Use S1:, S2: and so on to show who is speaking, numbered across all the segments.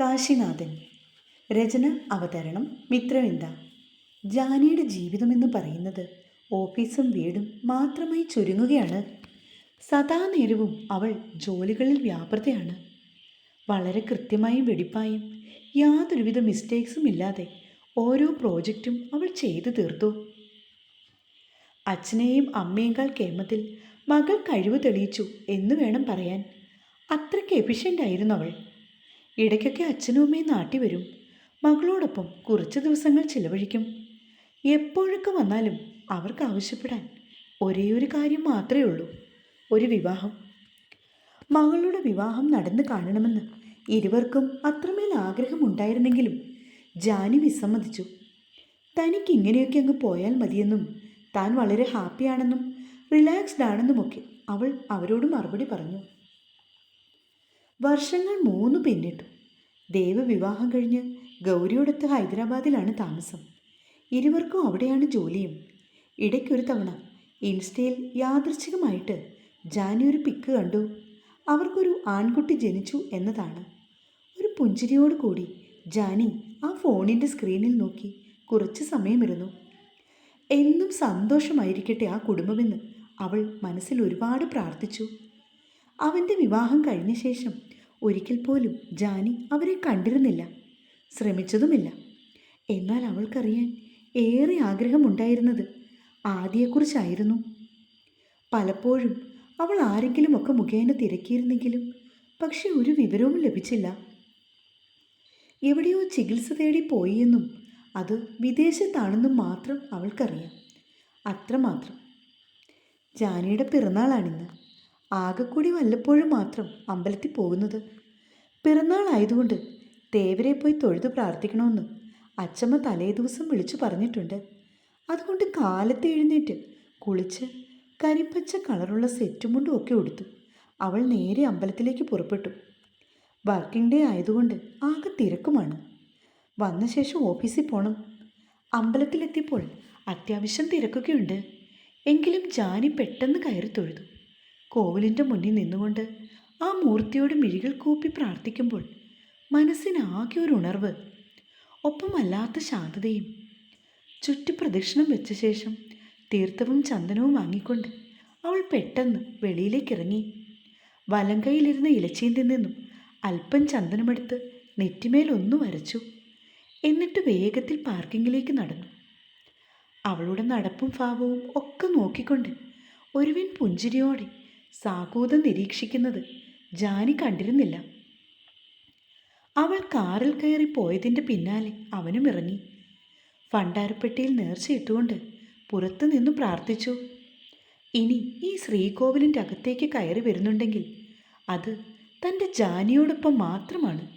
S1: കാശിനാഥൻ. രചന അവതരണം മിത്രവിന്ദ. ജാനിയുടെ ജീവിതമെന്ന് പറയുന്നത് ഓഫീസും വീടും മാത്രമായി ചുരുങ്ങുകയാണ്. സദാ നേരവും അവൾ ജോലികളിൽ വ്യാപൃതയാണ്. വളരെ കൃത്യമായും വെടിപ്പായും യാതൊരുവിധ മിസ്റ്റേക്സും ഇല്ലാതെ ഓരോ പ്രോജക്റ്റും അവൾ ചെയ്തു തീർത്തു. അച്ഛനെയും അമ്മയേക്കാൾ കേമത്തിൽ മകൾ കഴിവ് തെളിയിച്ചു എന്ന് വേണം പറയാൻ. അത്രയ്ക്ക് എഫിഷ്യന്റ് ആയിരുന്നു അവൾ. ഇടയ്ക്കൊക്കെ അച്ഛനും അമ്മയും നാട്ടി വരും. മകളോടൊപ്പം കുറച്ച് ദിവസങ്ങൾ ചിലവഴിക്കും. എപ്പോഴൊക്കെ വന്നാലും അവർക്ക് ആവശ്യപ്പെടാൻ ഒരേ ഒരു കാര്യം മാത്രമേ ഉള്ളൂ. ഒരു വിവാഹം. മകളുടെ വിവാഹം നടന്നു കാണണമെന്ന് ഇരുവർക്കും അത്രമേൽ ആഗ്രഹമുണ്ടായിരുന്നെങ്കിലും ജാനി വിസമ്മതിച്ചു. തനിക്ക് ഇങ്ങനെയൊക്കെ അങ്ങ് പോയാൽ മതിയെന്നും താൻ വളരെ ഹാപ്പിയാണെന്നും റിലാക്സ്ഡ് ആണെന്നുമൊക്കെ അവൾ അവരോട് മറുപടി പറഞ്ഞു. വർഷങ്ങൾ മൂന്ന് പിന്നിട്ടു. ദേവ് വിവാഹം കഴിഞ്ഞ് ഗൗരിയോടൊത്ത് ഹൈദരാബാദിലാണ് താമസം. ഇരുവർക്കും അവിടെയാണ് ജോലിയും. ഇടയ്ക്കൊരു തവണ ഇൻസ്റ്റയിൽ യാദൃച്ഛികമായിട്ട് ജാനി ഒരു പിക്ക് കണ്ടു. അവർക്കൊരു ആൺകുട്ടി ജനിച്ചു എന്നതാണ്. ഒരു പുഞ്ചിരിയോട് കൂടി ജാനി ആ ഫോണിന്റെ സ്ക്രീനിൽ നോക്കി കുറച്ച് സമയമിരുന്നു. എന്നും സന്തോഷമായിരിക്കട്ടെ ആ കുടുംബമെന്ന് അവൾ മനസ്സിൽ ഒരുപാട് പ്രാർത്ഥിച്ചു. അവന്റെ വിവാഹം കഴിഞ്ഞ ശേഷം ഒരിക്കൽ പോലും ജാനി അവരെ കണ്ടിരുന്നില്ല ശ്രമിച്ചതുമില്ല. എന്നാൽ അവൾക്കറിയാൻ ഏറെ ആഗ്രഹമുണ്ടായിരുന്നത് ആദിയെക്കുറിച്ചായിരുന്നു. പലപ്പോഴും അവൾ ആരെങ്കിലും ഒക്കെ മുഖേന തിരക്കിയിരുന്നെങ്കിലും പക്ഷെ ഒരു വിവരവും ലഭിച്ചില്ല. എവിടെയോ ചികിത്സ തേടി പോയി എന്നും അത് വിദേശത്താണെന്നും മാത്രം അവൾക്കറിയാം അത്രമാത്രം. ജാനിയുടെ പിറന്നാളാണിന്ന്. ആകെക്കൂടി വല്ലപ്പോഴും മാത്രം അമ്പലത്തിൽ പോകുന്നത്. പിറന്നാളായതുകൊണ്ട് തേവരെ പോയി തൊഴുതു പ്രാർത്ഥിക്കണമെന്ന് അച്ചമ്മ തലേ ദിവസം വിളിച്ചു പറഞ്ഞിട്ടുണ്ട്. അതുകൊണ്ട് കാലത്ത് എഴുന്നേറ്റ് കുളിച്ച് കരിപ്പച്ച കളറുള്ള സെറ്റും മുണ്ടും ഒക്കെ ഉടുത്തു അവൾ നേരെ അമ്പലത്തിലേക്ക് പുറപ്പെട്ടു. വർക്കിംഗ് ഡേ ആയതുകൊണ്ട് ആകെ തിരക്കുമാണ്. വന്ന ശേഷം ഓഫീസിൽ പോകണം അമ്പലത്തിലെത്തിയപ്പോൾ അത്യാവശ്യം തിരക്കൊക്കെയുണ്ട്. എങ്കിലും ജാനി പെട്ടെന്ന് കയറി തൊഴുതു. കോവിലിന്റെ മുന്നിൽ നിന്നുകൊണ്ട് ആ മൂർത്തിയോട് മിഴികൾ കൂപ്പി പ്രാർത്ഥിക്കുമ്പോൾ മനസ്സിനാകെ ഒരു ഉണർവ് ഒപ്പം വല്ലാത്ത ശാന്തതയും ചുറ്റുപ്രദക്ഷിണം വെച്ച ശേഷം തീർത്ഥവും ചന്ദനവും വാങ്ങിക്കൊണ്ട് അവൾ പെട്ടെന്ന് വെളിയിലേക്കിറങ്ങി കൈയിലിരുന്ന ഇലച്ചീന്തിൽ നിന്നും അല്പം ചന്ദനമെടുത്ത് നെറ്റിമേൽ ഒന്ന് വരച്ചു. എന്നിട്ട് വേഗത്തിൽ പാർക്കിങ്ങിലേക്ക് നടന്നു. അവളുടെ നടപ്പും ഭാവവും ഒക്കെ നോക്കിക്കൊണ്ട് ഒരുവിൻ പുഞ്ചിരിയോടെ സാകൂതം നിരീക്ഷിക്കുന്നത് ജാനി കണ്ടിരുന്നില്ല. അവൾ കാറിൽ കയറി പോയതിന്റെ പിന്നാലെ അവനും ഇറങ്ങി. ഭണ്ഡാരപ്പെട്ടിയിൽ നേർച്ചയിട്ടുകൊണ്ട് പുറത്തു നിന്നു പ്രാർത്ഥിച്ചു. ഇനി ഈ ശ്രീകോവിലിന്റെ അകത്തേക്ക് കയറി വരുന്നുണ്ടെങ്കിൽ അത് തന്റെ ജാനിയോടൊപ്പം മാത്രമാണ്.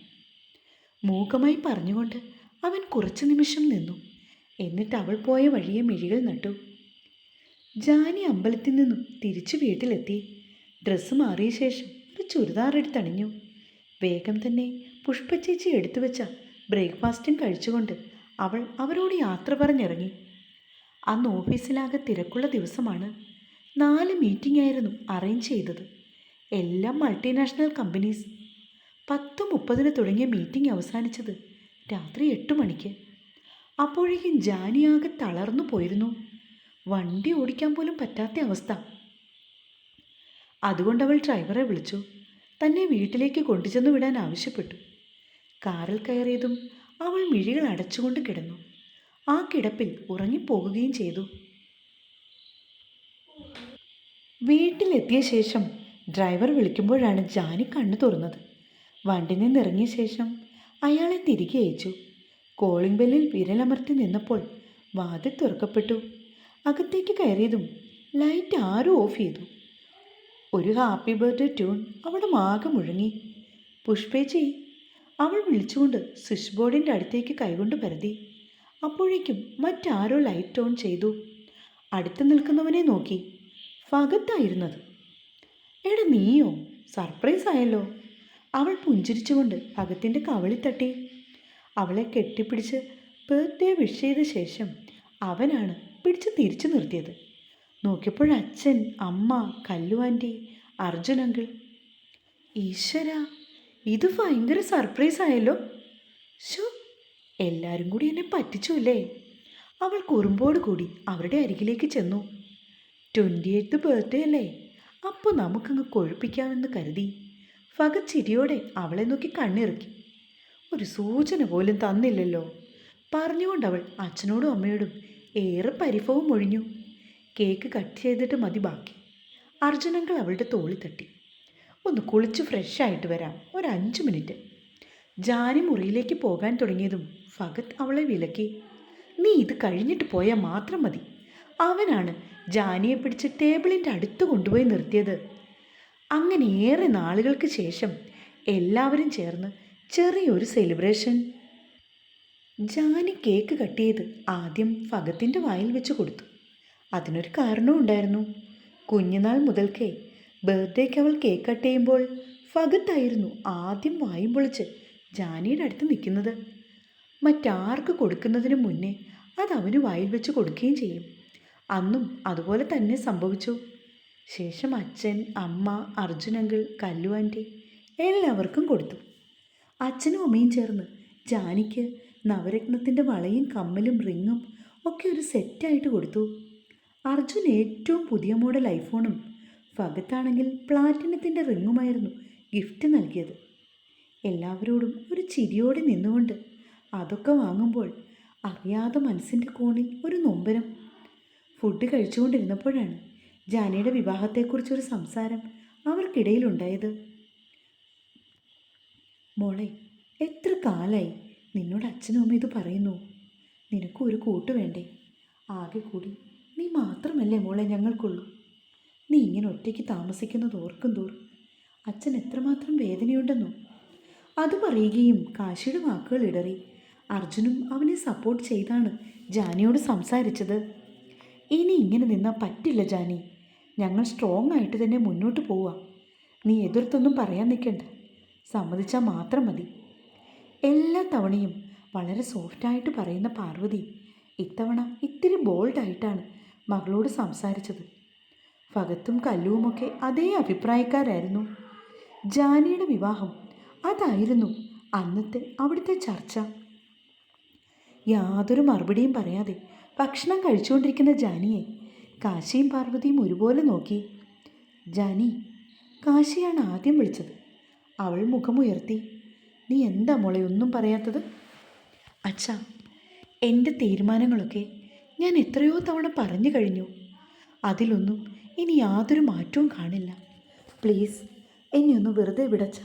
S1: മൂകമായി പറഞ്ഞുകൊണ്ട് അവൻ കുറച്ചു നിമിഷം നിന്നു. എന്നിട്ട് അവൾ പോയ വഴിയെ മിഴികൾ നട്ടു. ജാനി അമ്പലത്തിൽ നിന്നും തിരിച്ചു വീട്ടിലെത്തി. ഡ്രസ്സ് മാറിയ ശേഷം ഒരു ചുരിദാർ എടുത്തണിഞ്ഞു വേഗം തന്നെ പുഷ്പച്ചേച്ചി എടുത്തു വെച്ച ബ്രേക്ക്ഫാസ്റ്റും കഴിച്ചുകൊണ്ട് അവൾ അവരോട് യാത്ര പറഞ്ഞിറങ്ങി. അന്ന് ഓഫീസിലാകെ തിരക്കുള്ള ദിവസമാണ്. നാല് മീറ്റിംഗ് ആയിരുന്നു അറേഞ്ച് ചെയ്തത്. എല്ലാം മൾട്ടിനാഷണൽ കമ്പനീസ്. പത്ത് മുപ്പതിന് തുടങ്ങിയ മീറ്റിംഗ് അവസാനിച്ചത് രാത്രി എട്ട് മണിക്ക്. അപ്പോഴേക്കും ജാനിയാകെ തളർന്നു പോയിരുന്നു. വണ്ടി ഓടിക്കാൻ പോലും പറ്റാത്ത അവസ്ഥ. അതുകൊണ്ട് അവൾ ഡ്രൈവറെ വിളിച്ചു. തന്നെ വീട്ടിലേക്ക് കൊണ്ടുചെന്ന് വിടാൻ ആവശ്യപ്പെട്ടു. കാറിൽ കയറിയതും അവൾ മിഴികൾ അടച്ചുകൊണ്ട് കിടന്നു. ആ കിടപ്പിൽ ഉറങ്ങിപ്പോകുകയും ചെയ്തു. വീട്ടിലെത്തിയ ശേഷം ഡ്രൈവർ വിളിക്കുമ്പോഴാണ് ജാനി കണ്ണു തുറന്നത്. വണ്ടി നിന്നിറങ്ങിയ ശേഷം അയാളെ തിരികെ അയച്ചു. കോളിംഗ് ബെല്ലിൽ വിരലമർത്തി നിന്നപ്പോൾ വാതിൽ തുറക്കപ്പെട്ടു. അകത്തേക്ക് കയറിയതും ലൈറ്റ് ആരും ഓഫ് ചെയ്തു. ഒരു ഹാപ്പി ബർത്ത്ഡേ ട്യൂൺ അവളുടെ മാകെ മുഴങ്ങി. പുഷ്പേച്ചി അവൾ വിളിച്ചുകൊണ്ട് സ്വിച്ച് ബോർഡിന്റെ അടുത്തേക്ക് കൈകൊണ്ട് പരതി അപ്പോഴേക്കും മറ്റാരോ ലൈറ്റ് ഓൺ ചെയ്തു. അടുത്ത് നിൽക്കുന്നവനെ നോക്കി. ഫകത്തായിരുന്നത് എടാ നീയോ സർപ്രൈസ് ആയല്ലോ. അവൾ പുഞ്ചിരിച്ചുകൊണ്ട് ഭഗത്തിന്റെ കവളി തട്ടി. അവളെ കെട്ടിപ്പിടിച്ച് ബർത്ത്ഡേ വിഷ് ചെയ്ത ശേഷം അവനാണ് പിടിച്ച് തിരിച്ചു നിർത്തിയത്. നോക്കിയപ്പോൾ അച്ഛൻ അമ്മ കല്ലു ആന്റി അർജുൻ ഈശ്വര ഇത് ഭയങ്കര സർപ്രൈസ് ആയല്ലോ. ഷോ എല്ലാവരും കൂടി എന്നെ പറ്റിച്ചു അല്ലേ? അവൾ കുറുമ്പോട് കൂടി അവരുടെ അരികിലേക്ക് ചെന്നു. ട്വന്റി എയ്ത്ത് ബർത്ത്ഡേ അല്ലേ? അപ്പോൾ നമുക്കങ്ങ് കൊഴുപ്പിക്കാമെന്ന് കരുതി. ഫഗ ചിരിയോടെ അവളെ നോക്കി കണ്ണിറക്കി. ഒരു സൂചന പോലും തന്നില്ലല്ലോ. പറഞ്ഞുകൊണ്ട് അവൾ അച്ഛനോടും അമ്മയോടും ഏറെ പരിഭവം ഒഴിഞ്ഞു. കേക്ക് കട്ട് ചെയ്തിട്ട് മതി ബാക്കി. അർജുനങ്ങൾ അവളുടെ തോളി തട്ടി. ഒന്ന് കുളിച്ച് ഫ്രഷ് ആയിട്ട് വരാം. ഒരു അഞ്ച് മിനിറ്റ്. ജാനി മുറിയിലേക്ക് പോകാൻ തുടങ്ങിയതും ഫഗത് അവളെ വിലക്കി. നീ ഇത് കഴിഞ്ഞിട്ട് പോയാൽ മാത്രം മതി. അവനാണ് ജാനിയെ പിടിച്ച് ടേബിളിന്റെ അടുത്ത് കൊണ്ടുപോയി നിർത്തിയത്. അങ്ങനെ ഏറെ നാളുകൾക്ക് ശേഷം എല്ലാവരും ചേർന്ന് ചെറിയൊരു സെലിബ്രേഷൻ ജാനി കേക്ക് കട്ട് ചെയ്ത് ആദ്യം ഫഗത്തിന്റെ വായിൽ വെച്ച് കൊടുത്തു. അതിനൊരു കാരണവും ഉണ്ടായിരുന്നു. കുഞ്ഞുനാൾ മുതൽക്കേ ബർത്ത്ഡേക്ക് അവൾ കേക്ക് കട്ട് ചെയ്യുമ്പോൾ ഫഗത്തായിരുന്നു ആദ്യം വായും പൊളിച്ച് ജാനിയുടെ അടുത്ത് നിൽക്കുന്നത്. മറ്റാർക്ക് കൊടുക്കുന്നതിന് മുന്നേ അത് അവന് വായിൽ വെച്ച് കൊടുക്കുകയും ചെയ്യും. അന്നും അതുപോലെ തന്നെ സംഭവിച്ചു. ശേഷം അച്ഛൻ അമ്മ അർജുനങ്കിൾ കല്ലു ആന്റി എല്ലാവർക്കും കൊടുത്തു. അച്ഛനും അമ്മയും ചേർന്ന് ജാനിക്ക് നവരത്നത്തിന്റെ വളയും കമ്മലും റിങ്ങും ഒക്കെ ഒരു സെറ്റായിട്ട് കൊടുത്തു. അർജുൻ ഏറ്റവും പുതിയ മോഡൽ ഐഫോണും ഫഗത്താണെങ്കിൽ പ്ലാറ്റിനത്തിന്റെ റിങ്ങുമായിരുന്നു ഗിഫ്റ്റ് നൽകിയത്. എല്ലാവരോടും ഒരു ചിരിയോടെ നിന്നുകൊണ്ട് അതൊക്കെ വാങ്ങുമ്പോൾ അറിയാതെ മനസ്സിന്റെ കോണിൽ ഒരു നൊമ്പരം. ഫുഡ് കഴിച്ചുകൊണ്ടിരുന്നപ്പോഴാണ് ജാനയുടെ വിവാഹത്തെക്കുറിച്ചൊരു സംസാരം അവർക്കിടയിലുണ്ടായത്. മോളെ എത്ര കാലായി നിന്നോട് അച്ഛനും അമ്മ ഇത് പറയുന്നു? നിനക്കും ഒരു കൂട്ട് വേണ്ടേ? ആകെ കൂടി നീ മാത്രമല്ലേ മോളെ ഞങ്ങൾക്കുള്ളൂ? നീ ഇങ്ങനെ ഒറ്റയ്ക്ക് താമസിക്കുന്നത് ഓർക്കും തോറും അച്ഛൻ എത്രമാത്രം വേദനയുണ്ടെന്നോ? അത് പറയുകയും കാശിയുടെ വാക്കുകൾ ഇടറി. അർജുനും അവനെ സപ്പോർട്ട് ചെയ്താണ് ജാനിയോട് സംസാരിച്ചത്. ഇനി ഇങ്ങനെ നിന്നാൽ പറ്റില്ല ജാനി. ഞങ്ങൾ സ്ട്രോങ് ആയിട്ട് തന്നെ മുന്നോട്ട് പോവാം. നീ എതിർത്തൊന്നും പറയാൻ നിൽക്കണ്ട. സമ്മതിച്ചാൽ മാത്രം മതി. എല്ലാ തവണയും വളരെ സോഫ്റ്റായിട്ട് പറയുന്ന പാർവതി ഇത്തവണ ഇത്തിരി ബോൾഡായിട്ടാണ് മകളോട് സംസാരിച്ചത്. ഭഗത്തും കല്ലുവുമൊക്കെ അതേ അഭിപ്രായക്കാരായിരുന്നു. ജാനിയുടെ വിവാഹം അതായിരുന്നു അന്നത്തെ അവിടുത്തെ ചർച്ച. യാതൊരു മറുപടിയും പറയാതെ ഭക്ഷണം കഴിച്ചുകൊണ്ടിരിക്കുന്ന ജാനിയെ കാശിയും പാർവതിയും ഒരുപോലെ നോക്കി. ജാനി കാശിയാണ് ആദ്യം വിളിച്ചത്. അവൾ മുഖമുയർത്തി. നീ എന്താ മോളെ ഒന്നും പറയാത്തത്? അച്ഛാ എന്റെ തീരുമാനങ്ങളൊക്കെ ഞാൻ എത്രയോ തവണ പറഞ്ഞു കഴിഞ്ഞു. അതിലൊന്നും ഇനി യാതൊരു മാറ്റവും കാണില്ല. പ്ലീസ് എന്നെ ഒന്ന് വെറുതെ വിടച്ച.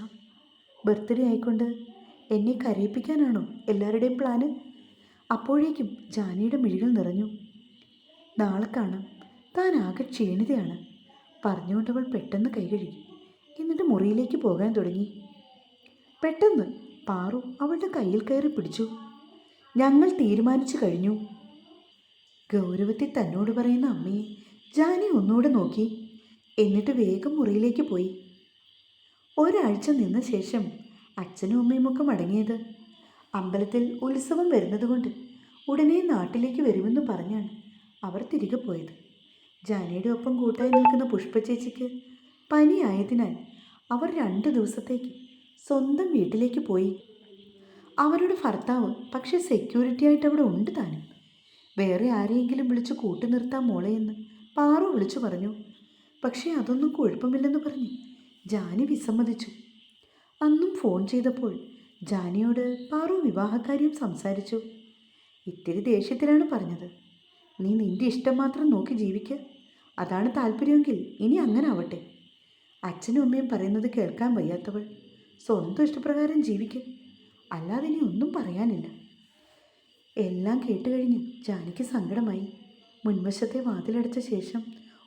S1: ബർത്ത്ഡേ ആയിക്കൊണ്ട് എന്നെ കരയിപ്പിക്കാനാണോ എല്ലാവരുടെയും പ്ലാന്? അപ്പോഴേക്കും ജാനിയുടെ മിഴികൾ നിറഞ്ഞു. നാളെ കാണാം. താൻ ആകെ ക്ഷീണിതയാണ്. പറഞ്ഞുകൊണ്ടവൾ പെട്ടെന്ന് കൈകഴുകി എന്നിട്ട് മുറിയിലേക്ക് പോകാൻ തുടങ്ങി. പെട്ടെന്ന് പാറു അവളുടെ കയ്യിൽ കയറി പിടിച്ചു. ഞങ്ങൾ തീരുമാനിച്ചു കഴിഞ്ഞു. ഗൗരവത്തിൽ തന്നോട് പറയുന്ന അമ്മയെ ജാനി ഒന്നുകൂടെ നോക്കി. എന്നിട്ട് വേഗം മുറിയിലേക്ക് പോയി. ഒരാഴ്ച നിന്ന ശേഷം അച്ഛനും അമ്മയും ഒക്കെ മടങ്ങിയത്. അമ്പലത്തിൽ ഉത്സവം വരുന്നതുകൊണ്ട് ഉടനെ നാട്ടിലേക്ക് വരുമെന്ന് പറഞ്ഞാണ് അവർ തിരികെ പോയത്. ജാനയുടെ ഒപ്പം കൂട്ടായി നിൽക്കുന്ന പുഷ്പചേച്ചിക്ക് പനിയായതിനാൽ അവർ രണ്ട് ദിവസത്തേക്ക് സ്വന്തം വീട്ടിലേക്ക് പോയി. അവരുടെ ഭർത്താവ്. പക്ഷേ സെക്യൂരിറ്റി ആയിട്ട് അവിടെ ഉണ്ട് താനും. വേറെ ആരെയെങ്കിലും വിളിച്ച് കൂട്ടി നിർത്താൻ മോളെയെന്ന് പാറു വിളിച്ചു പറഞ്ഞു. പക്ഷേ അതൊന്നും കുഴപ്പമില്ലെന്ന് പറഞ്ഞു. ജാനി വിസമ്മതിച്ചു. അന്നും ഫോൺ ചെയ്തപ്പോൾ ജാനിയോട് പാറു വിവാഹക്കാര്യം സംസാരിച്ചു. ഇത്തിരി ദേഷ്യത്തിലാണ് പറഞ്ഞത്. നീ നിന്റെ ഇഷ്ടം മാത്രം നോക്കി ജീവിക്കുക അതാണ് താല്പര്യമെങ്കിൽ ഇനി അങ്ങനെ ആവട്ടെ. അച്ഛനും അമ്മയും പറയുന്നത് കേൾക്കാൻ വയ്യാത്തവൾ. സ്വന്തം ഇഷ്ടപ്രകാരം ജീവിക്കുക അല്ലാതെ ഇനി ഒന്നും പറയാനില്ല. എല്ലാം കേട്ട് കഴിഞ്ഞ് ജാനിക്ക് സങ്കടമായി. മുൻവശത്തെ വാതിലടച്ച ശേഷം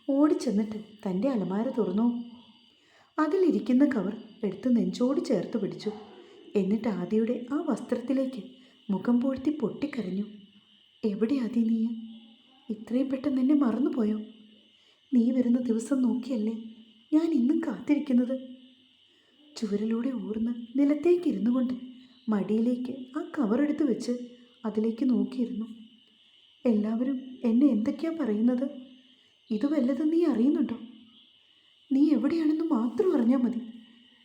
S1: ഓടിച്ചെന്നിട്ട് തന്റെ അലമാര തുറന്നു. അതിലിരിക്കുന്ന കവർ എടുത്ത് നെഞ്ചോട് ചേർത്ത് പിടിച്ചു. എന്നിട്ട് ആദിയുടെ ആ വസ്ത്രത്തിലേക്ക് മുഖം പൂഴ്ത്തി പൊട്ടിക്കരഞ്ഞു. എവിടെ ആദി നീ? ഇത്രയും പെട്ടെന്ന് എന്നെ മറന്നുപോയോ? നീ വരുന്ന ദിവസം നോക്കിയല്ലേ ഞാൻ ഇന്നും കാത്തിരിക്കുന്നത്? ചുവരിലൂടെ ഊർന്ന് നിലത്തേക്കിരുന്നു കൊണ്ട് മടിയിലേക്ക് ആ കവറെടുത്ത് വെച്ച് അതിലേക്ക് നോക്കിയിരുന്നു. എല്ലാവരും എന്നെ എന്തൊക്കെയാ പറയുന്നത്? ഇത് വല്ലതും നീ അറിയുന്നുണ്ടോ? നീ എവിടെയാണെന്ന് മാത്രം അറിഞ്ഞാൽ മതി.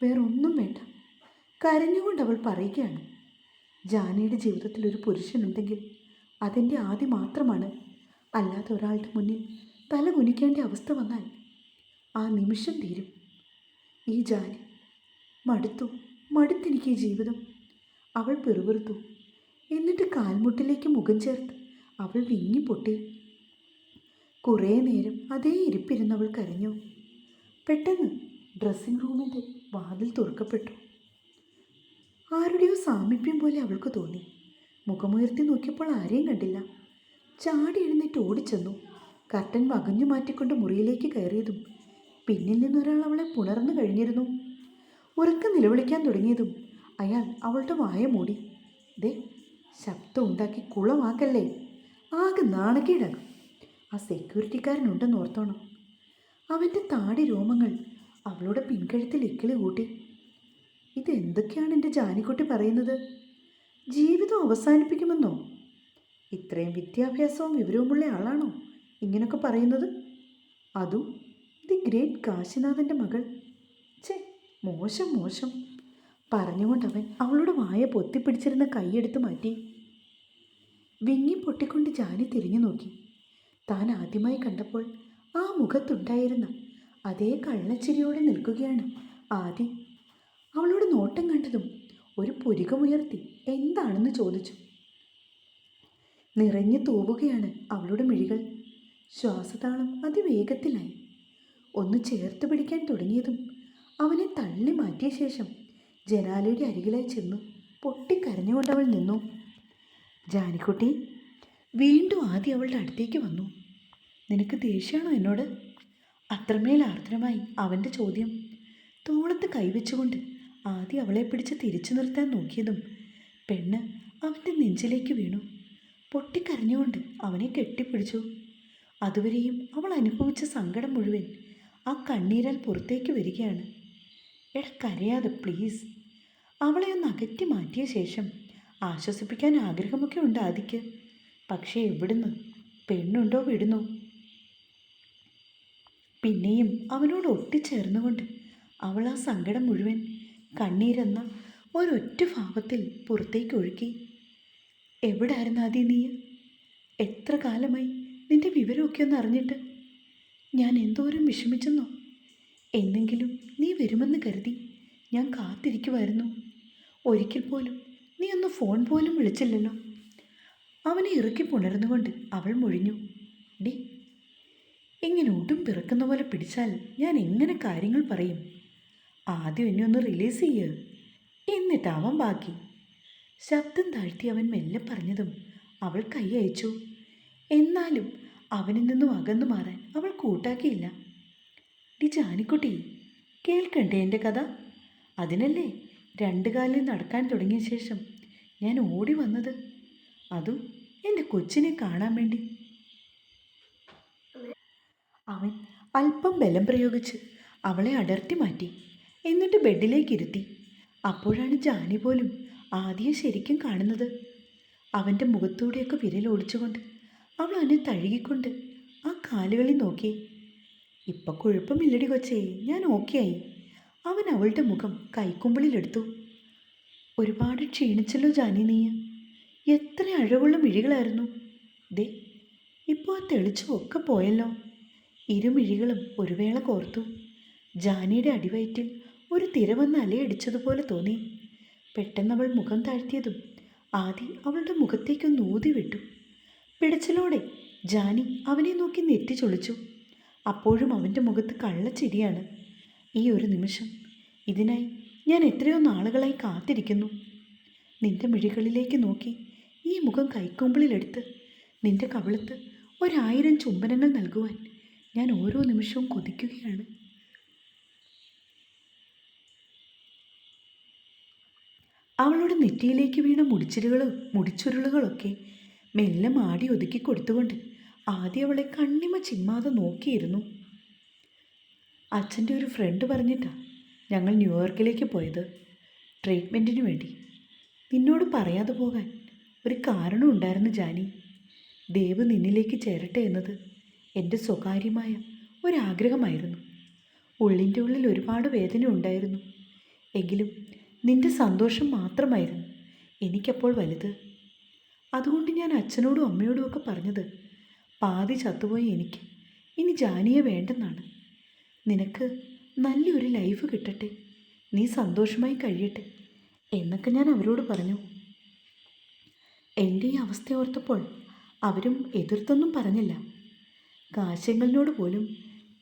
S1: വേറൊന്നും വേണ്ട. കരഞ്ഞുകൊണ്ട് അവൾ പറയുകയാണ്. ജാനയുടെ ജീവിതത്തിൽ ഒരു പുരുഷനുണ്ടെങ്കിൽ അതിന്റെ ആദ്യം മാത്രമാണ്. അല്ലാതെ ഒരാളുടെ മുന്നിൽ തല കുനിക്കേണ്ട അവസ്ഥ വന്നാൽ ആ നിമിഷം തീരും. ഈ ജാനി മടുത്തു. മടുത്തെനിക്ക് ഈ ജീവിതം. അവൾ പിറുപിറുത്തു. എന്നിട്ട് കാൽമുട്ടിലേക്ക് മുഖം ചേർത്ത് അവൾ വിങ്ങി പൊട്ടി. കുറേ നേരം അതേ ഇരിപ്പിരുന്ന് അവൾ കരഞ്ഞു. പെട്ടെന്ന് ഡ്രസ്സിംഗ് റൂമിന്റെ വാതിൽ തുറക്കപ്പെട്ടു. ആരുടെയോ സാമീപ്യം പോലെ അവൾക്ക് തോന്നി. മുഖമുയർത്തി നോക്കിയപ്പോൾ ആരെയും കണ്ടില്ല. ചാടി എഴുന്നേറ്റ് ഓടിച്ചെന്നു. കർട്ടൻ വകഞ്ഞു മാറ്റിക്കൊണ്ട് മുറിയിലേക്ക് കയറിയതും പിന്നിൽ നിന്നൊരാൾ അവളെ പുണർന്നു കഴിഞ്ഞിരുന്നു. ഉറക്കം നിലവിളിക്കാൻ തുടങ്ങിയതും അയാൾ അവളുടെ വായ മൂടി. ദേ ശബ്ദം ഉണ്ടാക്കി കുളമാക്കല്ലേ? ആകെ നാണക്കേടാകും ആ സെക്യൂരിറ്റിക്കാരനുണ്ടെന്ന് ഓർത്തോണം. അവന്റെ താടി രോമങ്ങൾ അവളുടെ പിൻകഴുത്തിൽ ഇക്കിളി കൂട്ടി. ഇതെന്തൊക്കെയാണ് എന്റെ ജാനിക്കുട്ടി പറയുന്നത്? ജീവിതം അവസാനിപ്പിക്കുമെന്നോ? ഇത്രയും വിദ്യാഭ്യാസവും വിവരവുമുള്ള ആളാണോ ഇങ്ങനൊക്കെ പറയുന്നത്? അതും ദി ഗ്രേറ്റ് കാശിനാഥന്റെ മകൾ. ചേ മോശം മോശം. പറഞ്ഞുകൊണ്ടവൻ അവളുടെ വായ പൊത്തിപ്പിടിച്ചിരുന്ന കൈയെടുത്ത് മാറ്റി. വിങ്ങി പൊട്ടിക്കൊണ്ട് ജാനി തിരിഞ്ഞു നോക്കി. താൻ ആദ്യമായി കണ്ടപ്പോൾ ആ മുഖത്തുണ്ടായിരുന്ന അതേ കള്ളച്ചിരിയോടെ നിൽക്കുകയാണ് ആദി. അവളോട് നോട്ടം കണ്ടതും ഒരു പുരികമുയർത്തി എന്താണെന്ന് ചോദിച്ചു. നിറഞ്ഞു തൂവുകയാണ് അവളുടെ മിഴികൾ. ശ്വാസതാളം അതിവേഗത്തിലായി. ഒന്ന് ചേർത്ത് പിടിക്കാൻ തുടങ്ങിയതും അവനെ തള്ളി മാറ്റിയ ശേഷം ജനാലയുടെ അരികിലായി ചെന്നു. പൊട്ടിക്കരഞ്ഞുകൊണ്ട് അവൾ നിന്നു. ജാനിക്കുട്ടി വീണ്ടും ആദ്യം അവളുടെ അടുത്തേക്ക് വന്നു. നിനക്ക് ദേഷ്യമാണോ എന്നോട്? അത്രമേൽ ആർദ്രമായി അവന്റെ ചോദ്യം. തോളത്ത് കൈവച്ചുകൊണ്ട് ആദ്യം അവളെ പിടിച്ച് തിരിച്ചു നിർത്താൻ നോക്കിയതും പെണ്ണ് അവന്റെ നെഞ്ചിലേക്ക് വീണു. പൊട്ടിക്കരഞ്ഞുകൊണ്ട് അവനെ കെട്ടിപ്പിടിച്ചു. അതുവരെയും അവൾ അനുഭവിച്ച സങ്കടം മുഴുവൻ ആ കണ്ണീരാൽ പുറത്തേക്ക് വരികയാണ്. എടാ കരയാതെ പ്ലീസ് അവളെ ഒന്ന് അകറ്റി മാറ്റിയ ശേഷം ആശ്വസിപ്പിക്കാൻ ആഗ്രഹമൊക്കെ ഉണ്ട് ആദിക്ക്. പക്ഷേ എവിടുന്ന്? പെണ്ണുണ്ടോ വിടുന്നു? പിന്നെയും അവനോട് ഒട്ടിച്ചേർന്നുകൊണ്ട് അവൾ ആ സങ്കടം മുഴുവൻ കണ്ണീരെന്ന ഒരൊറ്റ ഭാവത്തിൽ പുറത്തേക്ക് ഒഴുക്കി. എവിടായിരുന്നു ആദി നീ? എത്ര കാലമായി നിന്റെ വിവരമൊക്കെ ഒന്ന് അറിഞ്ഞിട്ട്? ഞാൻ എന്തോരം വിഷമിച്ചെന്നോ? എന്നെങ്കിലും നീ വരുമെന്ന് കരുതി ഞാൻ കാത്തിരിക്കുമായിരുന്നു ഒരിക്കൽ പോലും നീ ഒന്ന് ഫോൺ പോലും വിളിച്ചില്ലല്ലോ. അവനെ ഇറുക്കി പുണർന്നുകൊണ്ട് അവൾ മൊഴിഞ്ഞു. ഡി ഇങ്ങനെ ഒട്ടും പിറക്കുന്ന പോലെ പിടിച്ചാൽ ഞാൻ എങ്ങനെ കാര്യങ്ങൾ പറയും? ആദ്യം എന്നെ ഒന്ന് റിലീസ് ചെയ്യ്. എന്നിട്ട് അവൻ ബാക്കി ശബ്ദം താഴ്ത്തി അവൻ മെല്ലെ പറഞ്ഞതും അവൾ കൈ അയച്ചു. എന്നാലും അവനിൽ നിന്നും അകന്നു മാറാൻ അവൾ കൂട്ടാക്കിയില്ല. ഡി ജാനിക്കുട്ടി കേൾക്കണ്ടേ എന്റെ കഥ? അതിനല്ലേ രണ്ട് കാലിൽ നടക്കാൻ തുടങ്ങിയ ശേഷം ഞാൻ ഓടി വന്നത് അതും എന്റെ കൊച്ചിനെ കാണാൻ വേണ്ടി. അവൻ അല്പം ബലം പ്രയോഗിച്ച് അവളെ അടർത്തി മാറ്റി എന്നിട്ട് ബെഡിലേക്ക് ഇരുത്തി. അപ്പോഴാണ് ജാനി പോലും ആദ്യം ശരിക്കും കാണുന്നത്. അവന്റെ മുഖത്തൂടെയൊക്കെ വിരൽ ഓടിച്ചുകൊണ്ട് അവൾ അവനെ തഴുകിക്കൊണ്ട് ആ കാലുകളിൽ നോക്കി. ഇപ്പം കുഴപ്പമില്ലടി കൊച്ചേ ഞാൻ ഓക്കെ ആയി. അവൻ അവളുടെ മുഖം കൈക്കുമ്പിളിലെടുത്തു. ഒരുപാട് ക്ഷീണിച്ചല്ലോ ജാനി നീ. എത്ര അഴവുള്ള മിഴികളായിരുന്നു. ദേ ഇപ്പോൾ ആ തെളിച്ചമൊക്കെ പോയല്ലോ. ഇരുമിഴികളും ഒരു വേള കോർത്തു. ജാനിയുടെ അടിവയറ്റിൽ ഒരു തിര വന്ന് അലയടിച്ചതുപോലെ തോന്നി. പെട്ടെന്ന് അവൾ മുഖം താഴ്ത്തിയതും ആദി അവളുടെ മുഖത്തേക്കൊന്ന് ഊതി വിട്ടു. പിടച്ചിലോടെ ജാനി അവനെ നോക്കി നെറ്റി ചൊളിച്ചു അപ്പോഴും അവന്റെ മുഖത്ത് കള്ളച്ചിരിയാണ്. ഈ ഒരു നിമിഷം. ഇതിനായി ഞാൻ എത്രയോ നാളുകളായി കാത്തിരിക്കുന്നു. നിന്റെ മിഴികളിലേക്ക് നോക്കി ഈ മുഖം കൈക്കൊമ്പിളിലെടുത്ത് നിന്റെ കവിളത്ത് ഒരായിരം ചുംബനങ്ങൾ നൽകുവാൻ ഞാൻ ഓരോ നിമിഷവും കൊതിക്കുകയാണ്. അവളുടെ നെറ്റിയിലേക്ക് വീണ മുടിച്ചിലുകളും മുടിച്ചുരുളുകളൊക്കെ മെല്ലെ മാടി ഒതുക്കി കൊടുത്തുകൊണ്ട് ആദ്യം അവളെ കണ്ണിമ ചിമ്മാതെ നോക്കിയിരുന്നു. അച്ഛന്റെ ഒരു ഫ്രണ്ട് പറഞ്ഞിട്ടാണ് ഞങ്ങൾ ന്യൂയോർക്കിലേക്ക് പോയത്. ട്രീറ്റ്മെന്റിന് വേണ്ടി. നിന്നോട് പറയാതെ പോകാൻ ഒരു കാരണം ഉണ്ടായിരുന്നു ജാനി. ദേവ് നിന്നിലേക്ക് ചേരട്ടെ എന്നത് എന്റെ സ്വകാര്യമായ ഒരാഗ്രഹമായിരുന്നു. ഉള്ളിന്റെ ഉള്ളിൽ ഒരുപാട് വേദന ഉണ്ടായിരുന്നു. എങ്കിലും നിന്റെ സന്തോഷം മാത്രമായിരുന്നു എനിക്കപ്പോൾ വലുത്. അതുകൊണ്ട് ഞാൻ അച്ഛനോടും അമ്മയോടും ഒക്കെ പറഞ്ഞത് പാതി ചത്തുപോയി എനിക്ക് ഇനി ജാനിയെ വേണ്ടെന്നാണ്. നിനക്ക് നല്ലൊരു ലൈഫ് കിട്ടട്ടെ. നീ സന്തോഷമായി കഴിയട്ടെ. എന്നൊക്കെ ഞാൻ അവരോട് പറഞ്ഞു. എന്റെ ഈ അവസ്ഥ ഓർത്തപ്പോൾ അവരും എതിർത്തൊന്നും പറഞ്ഞില്ല. കാശങ്ങളിനോട് പോലും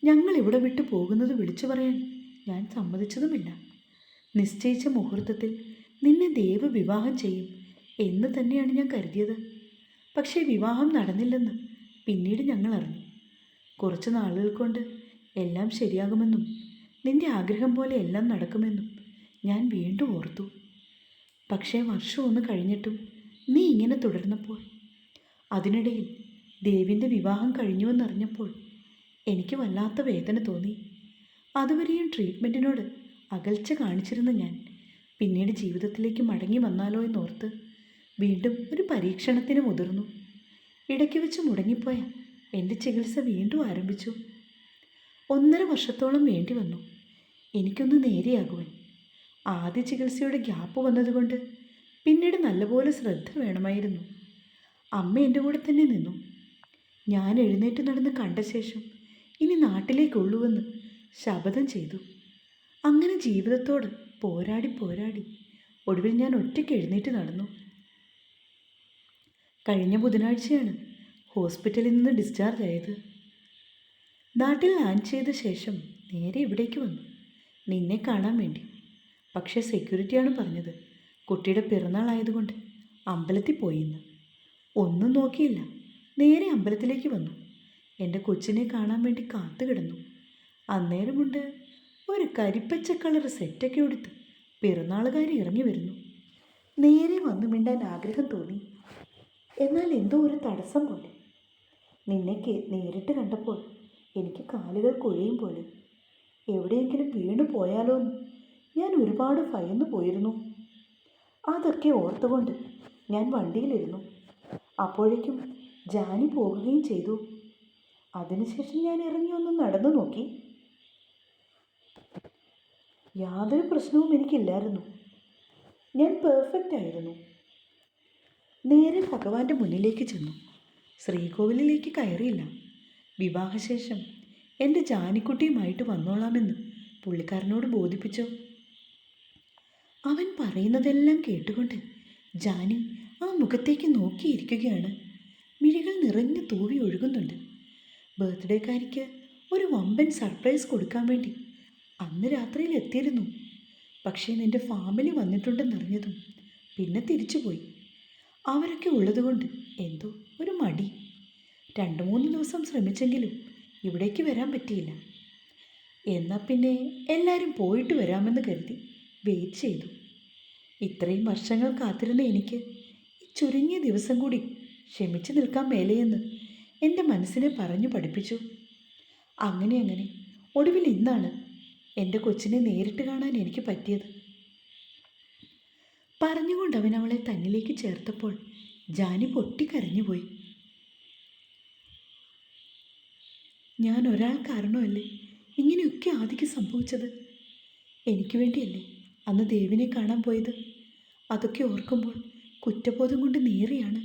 S1: ഞങ്ങൾ ഇവിടെ വിട്ടു പോകുന്നത് വിളിച്ചു പറയാൻ ഞാൻ സമ്മതിച്ചതുമില്ല. നിശ്ചയിച്ച മുഹൂർത്തത്തിൽ നിന്നെ ദേവ് വിവാഹം ചെയ്യും എന്ന് തന്നെയാണ് ഞാൻ കരുതിയത്. പക്ഷേ വിവാഹം നടന്നില്ലെന്ന് പിന്നീട് ഞങ്ങൾ അറിഞ്ഞു. കുറച്ച് നാളുകൾ കൊണ്ട് എല്ലാം ശരിയാകുമെന്നും നിന്റെ ആഗ്രഹം പോലെ എല്ലാം നടക്കുമെന്നും ഞാൻ വീണ്ടും ഓർത്തു. പക്ഷേ വർഷമൊന്ന് കഴിഞ്ഞിട്ടും നീ ഇങ്ങനെ തുടർന്നപ്പോൾ അതിനിടയിൽ ദേവിന്റെ വിവാഹം കഴിഞ്ഞുവെന്നറിഞ്ഞപ്പോൾ എനിക്ക് വല്ലാത്ത വേദന തോന്നി. അതുവരെയും ട്രീറ്റ്മെന്റിനോട് അകൽച്ച കാണിച്ചിരുന്ന ഞാൻ പിന്നീട് ജീവിതത്തിലേക്ക് മടങ്ങി വന്നാലോ എന്നോർത്ത് വീണ്ടും ഒരു പരീക്ഷണത്തിന് മുതിർന്നു. ഇടയ്ക്ക് വെച്ച് മുടങ്ങിപ്പോയ എന്റെ ചികിത്സ വീണ്ടും ആരംഭിച്ചു. ഒന്നര വർഷത്തോളം വേണ്ടി വന്നു. എനിക്കൊന്ന് നേരെയാകുവാൻ. ആദ്യ ചികിത്സയുടെ ഗ്യാപ്പ് വന്നതുകൊണ്ട് പിന്നീട് നല്ലപോലെ ശ്രദ്ധ വേണമായിരുന്നു. അമ്മ എന്റെ കൂടെ തന്നെ നിന്നു. ഞാൻ എഴുന്നേറ്റ് നടന്ന് കണ്ട ശേഷം ഇനി നാട്ടിലേക്കുള്ളൂവെന്ന് ശപഥം ചെയ്തു. അങ്ങനെ ജീവിതത്തോട് പോരാടി പോരാടി ഒടുവിൽ ഞാൻ ഒറ്റയ്ക്ക് എഴുന്നേറ്റ് നടന്നു. കഴിഞ്ഞ ബുധനാഴ്ചയാണ് ഹോസ്പിറ്റലിൽ നിന്ന് ഡിസ്ചാർജ് ആയത്. നാട്ടിൽ ലാൻഡ് ചെയ്ത ശേഷം നേരെ ഇവിടേക്ക് വന്നു. നിന്നെ കാണാൻ വേണ്ടി. പക്ഷേ സെക്യൂരിറ്റിയാണ് പറഞ്ഞത്. കുട്ടിയുടെ പിറന്നാൾ ആയതുകൊണ്ട് അമ്പലത്തിൽ പോയിന്ന് ഒന്നും നോക്കിയില്ല. നേരെ അമ്പലത്തിലേക്ക് വന്നു. എന്റെ കൊച്ചിനെ കാണാൻ വേണ്ടി കാത്തു കിടന്നു. അന്നേരമുണ്ട് ഒരു കരിപ്പച്ച കളർ സെറ്റൊക്കെ എടുത്ത് പിറന്നാളുകാരി ഇറങ്ങി വരുന്നു. നേരെ വന്നു മിണ്ടാൻ ആഗ്രഹം തോന്നി. എന്നാൽ എന്തോ ഒരു തടസ്സം പോലെ. നിന്നെ നേരിട്ട് കണ്ടപ്പോൾ എനിക്ക് കാലുകൾ കുഴയും പോലെ. എവിടെയെങ്കിലും വീണു പോയാലോ ഞാൻ ഒരുപാട് ഭയന്നു പോയിരുന്നു. അതൊക്കെ ഓർത്തുകൊണ്ട് ഞാൻ വണ്ടിയിലിരുന്നു. അപ്പോഴേക്കും ജാനി പോകുകയും ചെയ്തു. അതിനുശേഷം ഞാൻ ഇറങ്ങി ഒന്ന് നടന്നു നോക്കി. യാതൊരു പ്രശ്നവും എനിക്കില്ലായിരുന്നു. ഞാൻ പെർഫെക്റ്റ് ആയിരുന്നു. നേരെ ഭഗവാന്റെ മുന്നിലേക്ക് ചെന്നു. ശ്രീകോവിലിലേക്ക് കയറിയില്ല. വിവാഹശേഷം എന്റെ ജാനിക്കുട്ടിയുമായിട്ട് വന്നോളാമെന്ന് പുള്ളിക്കാരനോട് ബോധിപ്പിച്ചു? അവൻ പറയുന്നതെല്ലാം കേട്ടുകൊണ്ട് ജാനി ആ മുഖത്തേക്ക് നോക്കിയിരിക്കുകയാണ്. മിഴികൾ നിറഞ്ഞു തൂവി ഒഴുകുന്നുണ്ട്. ബർത്ത്ഡേക്കാരിക്ക് ഒരു വമ്പൻ സർപ്രൈസ് കൊടുക്കാൻ വേണ്ടി അന്ന് രാത്രിയിൽ എത്തിയിരുന്നു. പക്ഷേ നിന്റെ ഫാമിലി വന്നിട്ടുണ്ടെന്നറിഞ്ഞതും പിന്നെ തിരിച്ചുപോയി. അവരൊക്കെ ഉള്ളതുകൊണ്ട് എന്തോ ഒരു മടി. രണ്ട് മൂന്ന് ദിവസം ശ്രമിച്ചെങ്കിലും ഇവിടേക്ക് വരാൻ പറ്റിയില്ല. എന്നാൽ പിന്നെ എല്ലാവരും പോയിട്ട് വരാമെന്ന് കരുതി വെയിറ്റ് ചെയ്തു. ഇത്രയും വർഷങ്ങൾ കാത്തിരുന്ന എനിക്ക് ഈ ചുരുങ്ങിയ ദിവസം കൂടി ക്ഷമിച്ചു നിൽക്കാൻ മേലെയെന്ന് എന്റെ മനസ്സിനെ പറഞ്ഞു പഠിപ്പിച്ചു. അങ്ങനെ അങ്ങനെ ഒടുവിൽ ഇന്നാണ് എന്റെ കൊച്ചിനെ നേരിട്ട് കാണാൻ എനിക്ക് പറ്റിയത്. പറഞ്ഞുകൊണ്ട് അവൻ അവളെ തന്നിലേക്ക് ചേർത്തപ്പോൾ ജാനി പൊട്ടിക്കരഞ്ഞുപോയി. ഞാൻ ഒരാൾ കാരണമല്ലേ ഇങ്ങനെയൊക്കെ ആദിക്ക് സംഭവിച്ചത്? എനിക്ക് വേണ്ടിയല്ലേ അന്ന് ദേവിനെ കാണാൻ പോയത്? അതൊക്കെ ഓർക്കുമ്പോൾ കുറ്റബോധം കൊണ്ട് നേറിയാണ്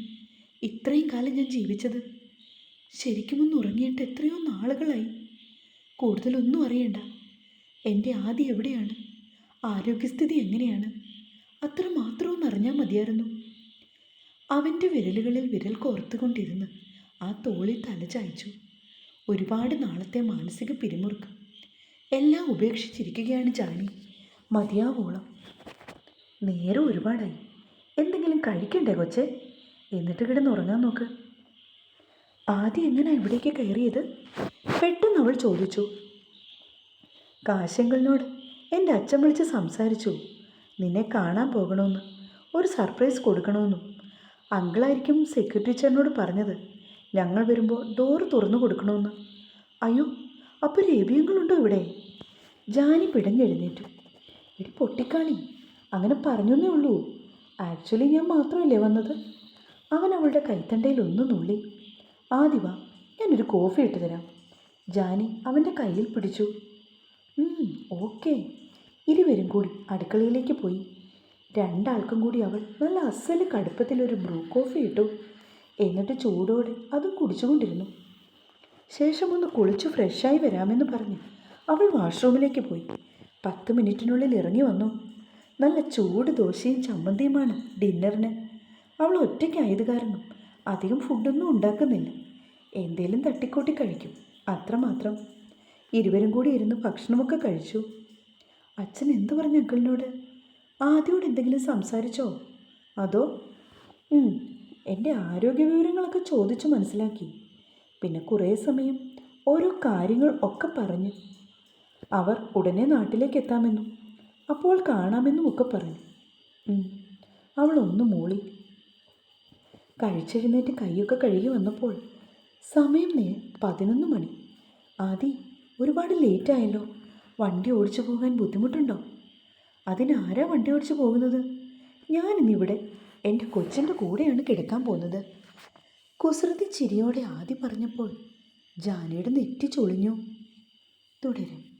S1: ഇത്രയും കാലം ഞാൻ ജീവിച്ചത്. ശരിക്കും ഒന്ന് ഉറങ്ങിയിട്ട് എത്രയോ നാളുകളായി. കൂടുതലൊന്നും അറിയണ്ട. എന്റെ ആദി എവിടെയാണ്? ആരോഗ്യസ്ഥിതി എങ്ങനെയാണ്? അത്ര മാത്രമൊന്ന് അറിഞ്ഞാൽ മതിയായിരുന്നു. അവന്റെ വിരലുകളിൽ വിരൽ കോർത്തുകൊണ്ടിരുന്ന് ആ തോളിൽ തല ചായ്ച്ചു. ഒരുപാട് നാളത്തെ മാനസിക പിരിമുറുക്കം. എല്ലാം ഉപേക്ഷിച്ചിരിക്കുകയാണ് ജാനി. മതിയാവോളം. നേരം ഒരുപാടായി. എന്തെങ്കിലും കഴിക്കണ്ടേ കൊച്ചെ? എന്നിട്ട് കിടന്ന് ഉറങ്ങാൻ നോക്ക്. ആദ്യം എങ്ങനെ ഇവിടേക്ക് കയറിയത്? പെട്ടെന്ന് അവൾ ചോദിച്ചു. കാശങ്ങളിനോട് എന്റെ അച്ഛൻ വിളിച്ച് സംസാരിച്ചു. നിന്നെ കാണാൻ പോകണമെന്ന് ഒരു സർപ്രൈസ് കൊടുക്കണമെന്നും അങ്കിളായിരിക്കും സെക്യൂരിറ്റി ചേട്ടനോട് പറഞ്ഞത്. ഞങ്ങൾ വരുമ്പോൾ ഡോറ് തുറന്നു കൊടുക്കണമെന്ന് അയ്യോ അപ്പോൾ രേബിയങ്ങളുണ്ടോ ഇവിടെ? ജാനി പിടഞ്ഞെഴുന്നേറ്റു. എടി പൊട്ടിക്കാണി അങ്ങനെ പറഞ്ഞേ ഉള്ളൂ. ആക്ച്വലി ഞാൻ മാത്രമല്ലേ വന്നത്? അവൻ അവളുടെ കൈത്തണ്ടയിൽ ഒന്ന് നുള്ളി. ആദിവ ഞാനൊരു കോഫി ഇട്ട് തരാം. ജാനി അവന്റെ കയ്യിൽ പിടിച്ചു. ഓക്കെ ഇരുവരും കൂടി അടുക്കളയിലേക്ക് പോയി. രണ്ടാൾക്കും കൂടി അവൾ നല്ല അസൽ കടുപ്പത്തിലൊരു ബ്രൂ കോഫി ഇട്ടു. എന്നിട്ട് ചൂടോടെ അതും കുടിച്ചുകൊണ്ടിരുന്നു. ശേഷം ഒന്ന് കുളിച്ച് ഫ്രഷായി വരാമെന്ന് പറഞ്ഞ് അവൾ വാഷ്റൂമിലേക്ക് പോയി. പത്ത് മിനിറ്റിനുള്ളിൽ ഇറങ്ങി വന്നു. നല്ല ചൂട് ദോശയും ചമ്മന്തിയുമാണ് ഡിന്നറിന്. അവൾ ഒറ്റയ്ക്കായത് കാരണം അധികം ഫുഡൊന്നും ഉണ്ടാക്കുന്നില്ല. എന്തേലും തട്ടിക്കൂട്ടി കഴിക്കും അത്രമാത്രം. ഇരുവരും കൂടി ഇരുന്ന് ഭക്ഷണമൊക്കെ കഴിച്ചു. അച്ഛൻ എന്തു പറഞ്ഞു അങ്കിളിനോട്? ആദ്യോട് എന്തെങ്കിലും സംസാരിച്ചോ? അതോ? എന്റെ ആരോഗ്യ വിവരങ്ങളൊക്കെ ചോദിച്ചു മനസ്സിലാക്കി. പിന്നെ കുറേ സമയം ഓരോ കാര്യങ്ങൾ ഒക്കെ പറഞ്ഞ്. അവർ ഉടനെ നാട്ടിലേക്ക് എത്താമെന്നും അപ്പോൾ കാണാമെന്നും ഒക്കെ പറഞ്ഞു. അവൾ ഒന്ന് മൂളി. കഴിച്ചെഴുന്നേറ്റ് കൈയൊക്കെ കഴുകി വന്നപ്പോൾ സമയം നേ പതിനൊന്ന് മണി. ആദി ഒരുപാട് ലേറ്റായല്ലോ വണ്ടി ഓടിച്ചു പോകാൻ ബുദ്ധിമുട്ടുണ്ടോ? അതിനാരാ വണ്ടി ഓടിച്ചു പോകുന്നത്? ഞാനിന്നിവിടെ എന്റെ കൊച്ചിന്റെ കൂടെയാണ് കിടക്കാൻ പോകുന്നത്. കുസൃതി ചിരിയോടെ ആദ്യം പറഞ്ഞപ്പോൾ ജാനയുടെ നെറ്റി ചൊളിഞ്ഞു. തുടരും.